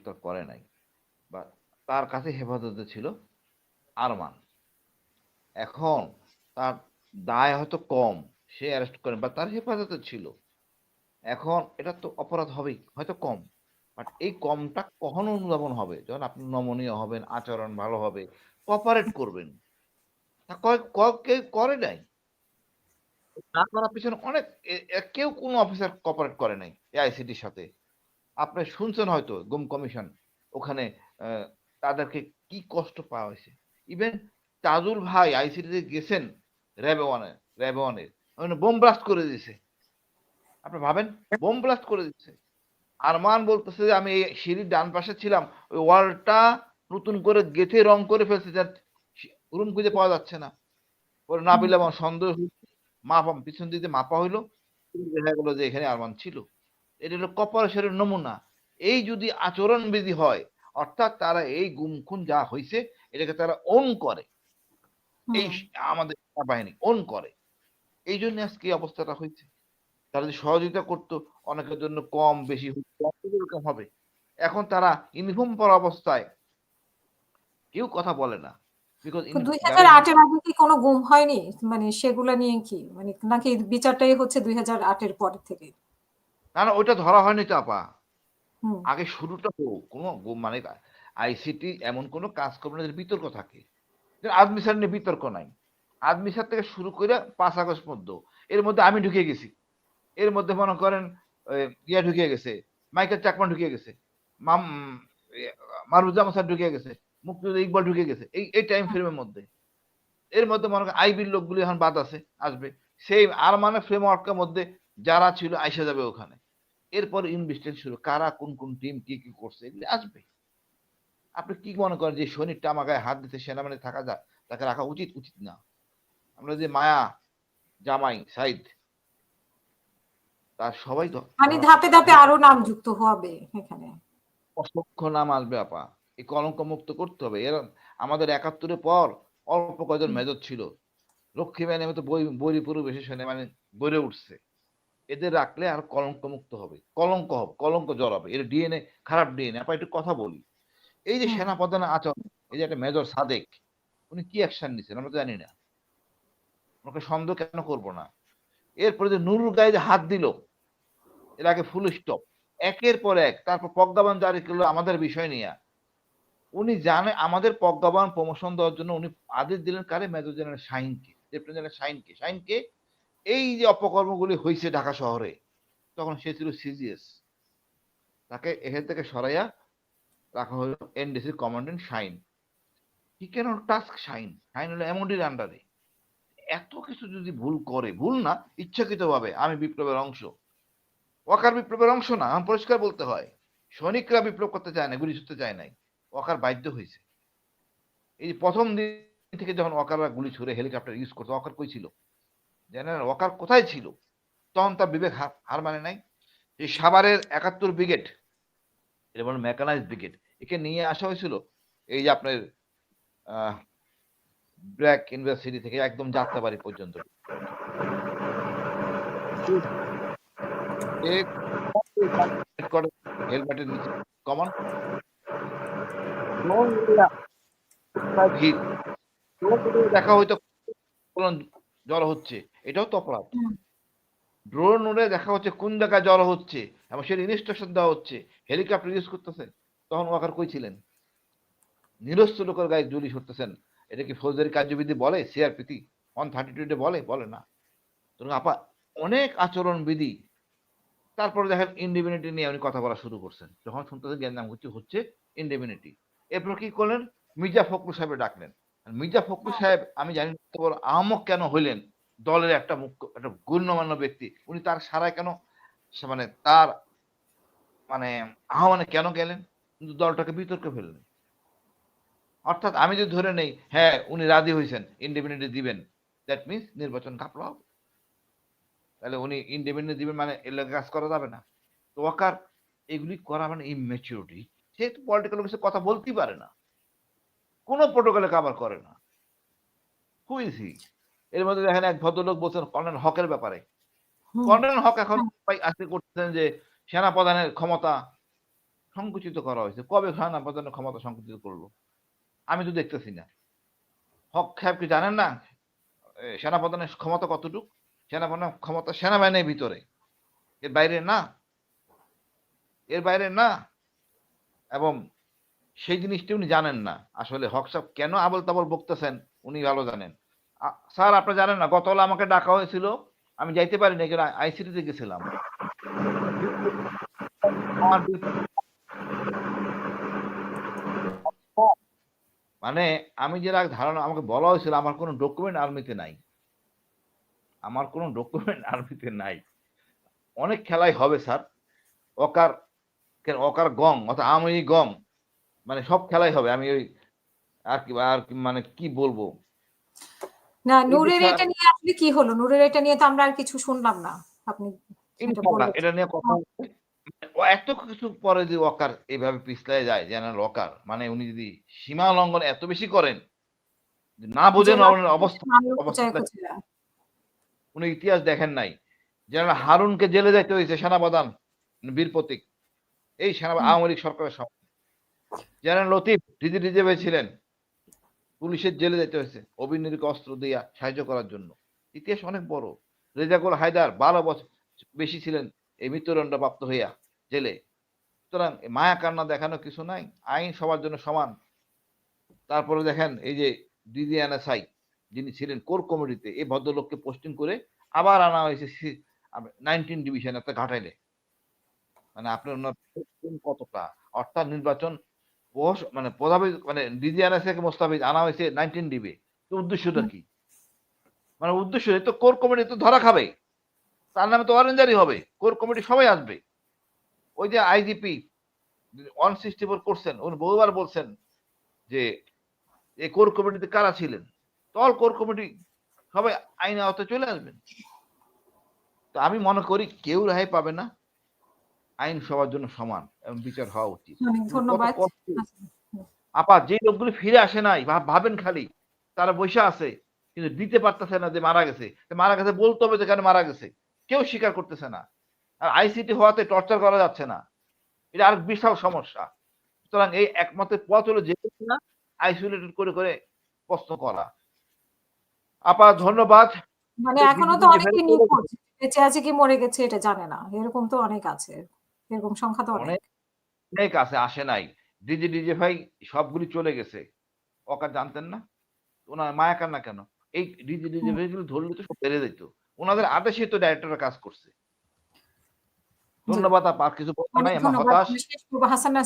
গ্রেপ্তার করে নাই। বা তার কাছে হেফাজতে ছিল আরমান। এখন তার দায় হয়তো কম, সে অ্যারেস্ট করেন বা তার হেফাজতে ছিল। এখন এটা তো অপরাধ হবেই, হয়তো কম। বাট এই কমটা কখন অনুধাবন হবে? যখন আপনি নমনীয় হবেন, আচরণ ভালো হবে কপারেট করবেন। তা ক- করে নাই? না করার পিছনে অনেক কেউ কোনো অফিসার কপারেট করে নাই এআইসিটির সাথে। আপনি শুনছেন হয়তো গুম কমিশন, ওখানে তাদেরকে কি কষ্ট পাওয়া হয়েছে? ইভেন তাজুল ভাই আইসিটিতে গেছেন র্যাবে ওয়ানের র্যাবে বোম ব্লাস্ট করে দিয়েছে। আপনি ভাবেন? বোম ব্লাস্ট করে দিচ্ছে আরমান বলতেছে যে, আমি এই সিঁড়ির ডান পাশে ছিলাম, ওই ওয়ালটা নতুন করে গেথে রং করে ফেলছে, যার রুম খুঁজে পাওয়া যাচ্ছে না। পরে না পেলে আমার সন্দেহ মাপা পিছন দিতে মাপা হইল। দেখা গেলো যে, এখানে আরমান ছিল। এটা হলো কপারেশনের নমুনা। এই যদি আচরণবিধি হয় অর্থাৎ তারা এই গুম খুন যা হয়েছে এটাকে তারা ওন করে। এই আমাদের বাহিনী ওন করে। এই জন্য আজকে অবস্থাটা হয়েছে তারা যদি সহযোগিতা করতো অনেকের জন্য কম বেশি এরকম হবে। এখন তারা ইউনিফর্ম পরা অবস্থায় কেউ কথা বলে না। বিকজ দুই হাজার আটের আগে কি কোনো গুম হয়নি? মানে সেগুলা নিয়ে কি? মানে নাকি বিচারটাই হচ্ছে দুই হাজার আটের পর থেকে? না না ওইটা ধরা হয়নি তো আপা। আগে শুরুটা হোক কোনো মানে আইসিটি এমন কোনো কাজ করবে না বিতর্ক থাকে। আদমিসার নিয়ে বিতর্ক নাই। আদমিসার থেকে শুরু করে পাঁচ আগস্ট পর্যন্ত। এর মধ্যে আমি ঢুকে গেছি। এর মধ্যে মনে করেন ইয়া ঢুকে গেছে মাইকেল চাকমা ঢুকে গেছে মাম মারুজামা স্যার ঢুকে গেছে মুক্তিযোদ্ধা ইকবাল ঢুকে গেছে এই এই টাইম ফ্রেমের মধ্যে। এর মধ্যে মনে করেন আইবির লোকগুলি এখন বাদ আছে আসবে। সেই আর মানে ফ্রেমওয়ার্কের মধ্যে যারা ছিল আইসা যাবে ওখানে। এরপর ইনভেস্টেশন শুরু। কারা কোন কোন টিম কি কি করছে এগুলি আসবে। আপনি কি মনে করেন যে শনির টামা গায়ে হাত দিতে সেনাবাহিনী থাকা যায় তাকে রাখা উচিত? উচিত না। আমরা যে মায়া জামাই সাইদ তার সবাই তো মানে ধাপে ধাপে আরও নাম যুক্ত হবে এখানে। অসংখ্য নাম আসবে আপা। এই কলঙ্ক মুক্ত করতে হবে। এর আমাদের একাত্তরের পর অল্প কয়জন মেজর ছিল। লক্ষ্মী ম্যানের মতো বই বই পরিবেশে মানে গড়ে উঠছে। এদের রাখলে আর কলঙ্ক মুক্ত হবে কলঙ্ক হবে কলঙ্ক জড়াবে এর ডিএনএ খারাপ ডিএনএ আপা একটু কথা বলি। এই যে হুম। সেনাপ্রধানের আচরণ এই যে একটা মেজর সাদেক উনি কি অ্যাকশন নিচ্ছেন আমরা তো জানি না। ওকে সন্দেহ কেন করব না? এরপরে যে নুরুর গায়ে যে হাত দিল এর আগে ফুল স্টপ একের পর এক তারপর প্রজ্ঞাবান জারি করল আমাদের বিষয় নিয়ে। উনি জানে আমাদের প্রজ্ঞাবান প্রমোশন দেওয়ার জন্য উনি আদেশ দিলেন কারে? মেজর জেনারেল শাহিনকে লেফটেন্যান্ট জেনারেল শাহিনকে। শাহিনকে এই যে অপকর্মগুলি হয়েছে ঢাকা শহরে, তখন সে ছিল সিজিএস। তাকে এখান থেকে সরাইয়া রাখা হলো এনডিসির কমান্ডেন্ট শাইন হি কেন? টাস্ক শাইন শাইন হলো এমডির আন্ডারে। এত কিছু যদি ভুল করে, ভুল না ইচ্ছাকৃত ভাবে আমি বিপ্লবের অংশ। ওয়াকার বিপ্লবের অংশ না, আমি পরিষ্কার বলতে হয়। সৈনিকরা বিপ্লব করতে চায় না গুলি ছুটতে চায় নাই। ওয়াকার বাধ্য হয়েছে। এই প্রথম দিন থেকে যখন ওয়াকাররা গুলি ছুড়ে হেলিকপ্টার ইউজ করতো, ওয়াকার কই ছিল? জেনারেল ওয়াকার কোথায় ছিল? তখন তার বিবেক হার মানে নাই। এই সাভারের একাত্তর ব্রিগেড, এটা বলে মেকানাইজ ব্রিগেড, একে নিয়ে আসা হয়েছিল এই যে আপনার ব্র্যাক ইউনিভার্সিটি থেকে একদম যাত্রাবাড়ি পর্যন্ত। হেলমেটের নিচে কমন দেখা হয়তো, জল হচ্ছে। এটাও তো অপরাধ। ড্রোন উড়ে দেখা হচ্ছে কোন জায়গায় জল হচ্ছে এবং সেটা ইনস্ট্রাকশন দেওয়া হচ্ছে। হেলিকপ্টার ইউজ করতেছে তখন ওয়াকার কই ছিলেন? নিরস্ত লোকের গায়ে জুলি ছুটতেছেন এটা কি ফৌজদারি কার্যবিধি বলে সিআরপিতি ওয়ান থার্টি টুতে বলে বলে না। তো আপা অনেক আচরণ বিধি তারপরে দেখেন ইন্ডিমিউনিটি নিয়ে উনি কথা বলা শুরু করছেন। যখন শুনতেছেন জ্ঞান হচ্ছে হচ্ছে ইন্ডিমিউনিটি এরপর কি করলেন? মির্জা ফখরুল সাহেব ডাকলেন। মির্জা ফখরুল সাহেব আমি জানি আহমক কেন হইলেন? দলের একটা মুখ্য, একটা গণ্যমান্য ব্যক্তি। উনি তার সারায় কেন মানে তার মানে আহ্বানে কেন গেলেন? কিন্তু দলটাকে বিতর্কে ফেললেন। অর্থাৎ আমি যদি ধরে নেই হ্যাঁ উনি রাজি হয়েছেন ইন্ডিপেন্ডেন্ট দিবেন দ্যাট মিনস নির্বাচন কাপড় হবে। তাহলে উনি ইন্ডিপেন্ডেন্ট দিবেন মানে এর লগে কাজ করা যাবে না। তো ওয়াকার এগুলি করা মানে ইমেচিউরিটি সে তো পলিটিক্যাল অফিসে কথা বলতেই পারে না। কোনো প্রোটোকলে কাভার করে না। হুইসি এর মধ্যে দেখেন এক ভদ্রলোক বলছেন কর্নেল হকের ব্যাপারে। কর্নেল হক এখন আজকে করতেছেন যে সেনা প্রধানের ক্ষমতা সংকুচিত করা হয়েছে। কবে সেনাপ্রধানের ক্ষমতা সংকুচিত করল? আমি তো দেখতেছি না। হক সাহেব কি জানেন না? এ, সেনাপ্রধানের ক্ষমতা কতটুকু? সেনাপ্রধানের ক্ষমতা সেনাবাহিনীর ভিতরে। এর বাইরে না। এর বাইরে না। এবং সেই জিনিসটি উনি জানেন না। আসলে হক সাহেব কেন আবল তাবল বকতেছেন উনি ভালো জানেন। স্যার আপনি জানেন না, গতকাল আমাকে ডাকা হয়েছিল, আমি যাইতে পারিনি এখানে আইসিটিতে গেছিলাম। মানে আমি যেটা ধারণা, আমাকে বলা হয়েছিল, আমার কোনো ডকুমেন্ট আর্মিতে নাই। আমার কোনো ডকুমেন্ট আর্মিতে নাই। অনেক খেলাই হবে, স্যার। অকার অকার গং অর্থাৎ আমি গং মানে সব খেলাই হবে। আমি ওই আর কি আর কি মানে কি বলব? না নূরের এটা নিয়ে আসলে কি হলো? নূরের এটা নিয়ে তো আমরা আর কিছু শুনলাম না। আপনি এটা নিয়ে কথা এত কিছু পরে যদি ওয়াকার এইভাবে পিছলায় যায় জেনারেল ওয়াকার মানে উনি যদি সীমা লঙ্ঘন এত বেশি করেন না বোঝেন অবস্থা? উনি ইতিহাস দেখেন নাই। জেনারেল হারুনকে জেলে যাইতে হয়েছে সেনাপ্রধান বীর প্রতীক। এই সেনা। আওয়ামী লীগ সরকারের সময় জেনারেল লতিফ ডিজি রিজার্ভে ছিলেন। পুলিশের জেলে যেতে হয়েছে। অভিনয়কে অস্ত্র দিয়া সাহায্য করার জন্য। ইতিহাস অনেক বড়। রেজাকুল হায়দার বারো বছর বেশি ছিলেন এই মৃত্যুদণ্ড প্রাপ্ত হইয়া জেলে। সুতরাং মায়া কান্না দেখানো কিছু নাই। আইন সবার জন্য সমান। তারপরে দেখেন এই যে দিদি এনএসআই যিনি ছিলেন কোর কমিটিতে, এই ভদ্রলোককে পোস্টিং করে আবার আনা হয়েছে নাইনটিন ডিভিশন, একটা ঘাটাইলে। মানে আপনার কতটা? অর্থাৎ নির্বাচন মানে প্রভাবিত মানে ডিজিআরএস থেকে মোস্তাফিজ আনা হয়েছে নাইনটিন ডিবে তো উদ্দেশ্যটা কি? মানে উদ্দেশ্য তো কোর কমিটি তো ধরা খাবে। তার নামে তো অরেঞ্জারি হবে। কোর কমিটি সবাই আসবে। ওই যে আইজিপি ওয়ান সিক্সটি ফোর করছেন, উনি বহুবার বলছেন যে এই কোর কমিটিতে কারা ছিলেন? তো অল কোর কমিটি সবাই আইনে আওতায় চলে আসবেন। তো আমি মনে করি কেউ রেহাই পাবে না। আইন সবার জন্য সমান এবং বিচার হওয়া উচিত। কত কষ্ট। আপা যে লোকগুলি ফিরে আসে নাই ভাব- ভাবেন খালি তারা বসে আছে কিন্তু দিতে পারতেছে না যে মারা গেছে। মারা গেছে বলতে হবে যেখানে মারা গেছে। কেউ স্বীকার করতেছে না। আর আইসিটি হওয়াতে টর্চার করা যাচ্ছে না। এটা আর বিশাল সমস্যা। সুতরাং এই একমাত্র পথ হলো যে না আইসোলেটেড করে করে প্রশ্ন করা। আপা ধন্যবাদ। মানে এখনও তো অনেকে নিখোঁজ। বেঁচে আছে কি মরে গেছে এটা জানে না। এরকম তো অনেক আছে। এরকম সংখ্যা তো অনেক। অনেক আছে আসে নাই। ডিজে ডিজে ভাই সবগুলি চলে গেছে। অকা জানতেন না? ওনার মায়া কান্না কেন? এই ডিজে ডিজে ভাই ভাইগুলো ধরলে তো সব বেড়ে যেত ওনাদের আদেশে তো ডাইরেক্টররা কাজ করছে। ধন্যবাদ আপা আর কিছু নাই আমার হতাশ।